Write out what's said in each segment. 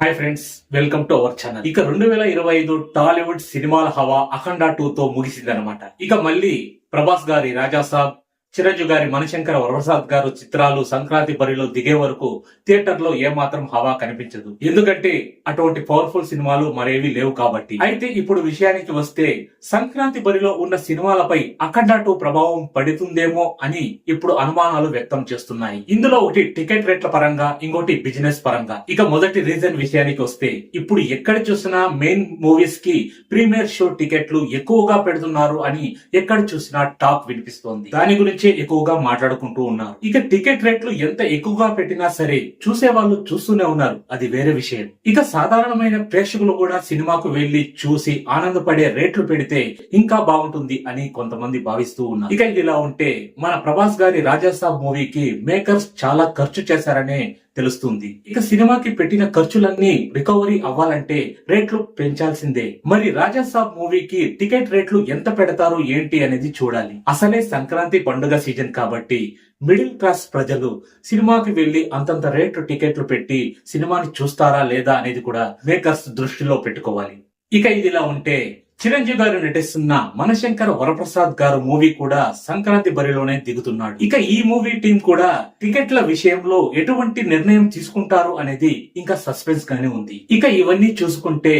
Hi friends welcome to our channel ఇక రెండు వేల ఇరవై ఐదు టాలీవుడ్ సినిమాల హవా అఖండ టూ తో ముగిసిందనమాట ఇక మళ్ళీ ప్రభాస్ గారి రాజాసాబ్ చిరంజీవి గారి మణిశంకర వరప్రసాద్ గారు చిత్రాలు సంక్రాంతి బరిలో దిగే వరకు థియేటర్లో ఏమాత్రం హవా కనిపించదు. ఎందుకంటే అటువంటి పవర్ఫుల్ సినిమాలు మరేవి లేవు కాబట్టి. అయితే ఇప్పుడు విషయానికి వస్తే సంక్రాంతి బరిలో ఉన్న సినిమాలపై అఖండ టూ ప్రభావం పడుతుందేమో అని ఇప్పుడు అనుమానాలు వ్యక్తం చేస్తున్నాయి. ఇందులో ఒకటి టికెట్ రేట్ల పరంగా ఇంకోటి బిజినెస్ పరంగా. ఇక మొదటి రీజన్ విషయానికి వస్తే ఇప్పుడు ఎక్కడ చూసినా మెయిన్ మూవీస్కి ప్రీమియర్ షో టికెట్లు ఎక్కువగా పెడుతున్నారు అని ఎక్కడ చూసినా టాక్ వినిపిస్తోంది. దాని గురించి ఎక్కువగా మాట్లాడుకుంటూ ఉన్నారు. ఇక టికెట్ రేట్లు ఎంత ఎక్కువగా పెట్టినా సరే చూసే వాళ్ళు చూస్తూనే ఉన్నారు. అది వేరే విషయం. ఇక సాధారణమైన ప్రేక్షకులు కూడా సినిమాకు వెళ్ళి చూసి ఆనందపడే రేట్లు పెడితే ఇంకా బాగుంటుంది అని కొంతమంది భావిస్తూ ఉన్నారు. ఇక ఇలా ఉంటే మన ప్రభాస్ గారి రాజాసాబ్ మూవీకి మేకర్స్ చాలా ఖర్చు చేశారనే తెలుస్తుంది. ఇక సినిమాకి పెట్టిన ఖర్చులన్నీ రికవరీ అవ్వాలంటే రేట్లు పెంచాల్సిందే. మరి రాజా సాబ్ మూవీకి టికెట్ రేట్లు ఎంత పెడతారు ఏంటి అనేది చూడాలి. అసలే సంక్రాంతి పండుగ సీజన్ కాబట్టి మిడిల్ క్లాస్ ప్రజలు సినిమాకి వెళ్ళి అంతంత రేట్లు టికెట్లు పెట్టి సినిమాని చూస్తారా లేదా అనేది కూడా మేకర్స్ దృష్టిలో పెట్టుకోవాలి. ఇక ఇదిలా ఉంటే చిరంజీవి గారు నటిస్తున్న మనశంకర వరప్రసాద్ గారు మూవీ కూడా సంక్రాంతి బరిలోనే దిగుతున్నాడు. ఇక ఈ మూవీ టీం కూడా టికెట్ల విషయంలో ఎటువంటి నిర్ణయం తీసుకుంటారు అనేది ఇంకా సస్పెన్స్ గానే ఉంది. ఇక ఇవన్నీ చూసుకుంటే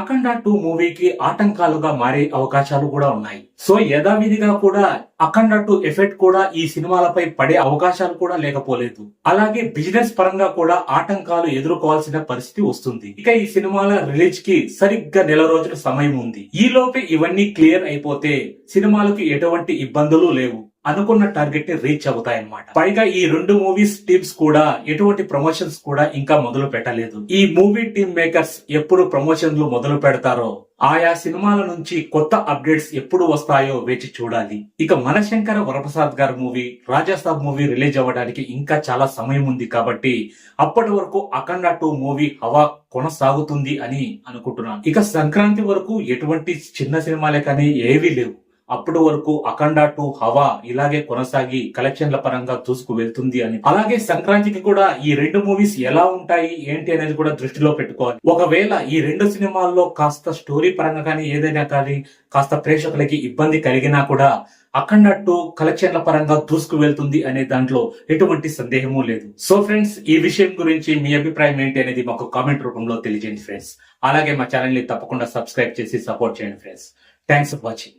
అఖండ టూ మూవీకి ఆటంకాలుగా మారే అవకాశాలు కూడా ఉన్నాయి. సో యథావిధిగా కూడా అఖండ టూ ఎఫెక్ట్ కూడా ఈ సినిమాలపై పడే అవకాశాలు కూడా లేకపోలేదు. అలాగే బిజినెస్ పరంగా కూడా ఆటంకాలు ఎదుర్కోవాల్సిన పరిస్థితి వస్తుంది. ఇక ఈ సినిమాల రిలీజ్కి సరిగ్గా నెల రోజుల సమయం ఉంది. ఈ లోపే ఇవన్నీ క్లియర్ అయిపోతే సినిమాలకు ఎటువంటి ఇబ్బందులు లేవు. అనుకున్న టార్గెట్ని రీచ్ అవుతాయన్నమాట. పైగా ఈ రెండు మూవీస్ టీమ్స్ కూడా ఎటువంటి ప్రమోషన్స్ కూడా ఇంకా మొదలు పెట్టలేదు. ఈ మూవీ టీమ్ మేకర్స్ ఎప్పుడు ప్రమోషన్లు మొదలు పెడతారో ఆయా సినిమాల నుంచి కొత్త అప్డేట్స్ ఎప్పుడు వస్తాయో వేచి చూడాలి. ఇక మనశంకర వరప్రసాద్ గారి మూవీ రాజాసాబ్ మూవీ రిలీజ్ అవ్వడానికి ఇంకా చాలా సమయం ఉంది కాబట్టి అప్పటి వరకు అఖండ టూ మూవీ హవా కొనసాగుతుంది అని అనుకుంటున్నాను. ఇక సంక్రాంతి వరకు ఎటువంటి చిన్న సినిమాలే కానీ ఏవీ లేవు. అప్పటి వరకు అఖండ టు హవా ఇలాగే కొనసాగి కలెక్షన్ల పరంగా దూసుకు వెళ్తుంది అని. అలాగే సంక్రాంతికి కూడా ఈ రెండు మూవీస్ ఎలా ఉంటాయి ఏంటి అనేది కూడా దృష్టిలో పెట్టుకోవాలి. ఒకవేళ ఈ రెండు సినిమాల్లో కాస్త స్టోరీ పరంగా కానీ ఏదైనా కానీ కాస్త ప్రేక్షకులకి ఇబ్బంది కలిగినా కూడా అఖండ టూ కలెక్షన్ల పరంగా దూసుకు వెళ్తుంది అనే దాంట్లో ఎటువంటి సందేహము లేదు. సో ఫ్రెండ్స్ ఈ విషయం గురించి మీ అభిప్రాయం ఏంటి అనేది మాకు కామెంట్ రూపంలో తెలియజేయండి ఫ్రెండ్స్. అలాగే మా ఛానల్ని తప్పకుండా సబ్స్క్రైబ్ చేసి సపోర్ట్ చేయండి ఫ్రెండ్స్. Thanks for watching.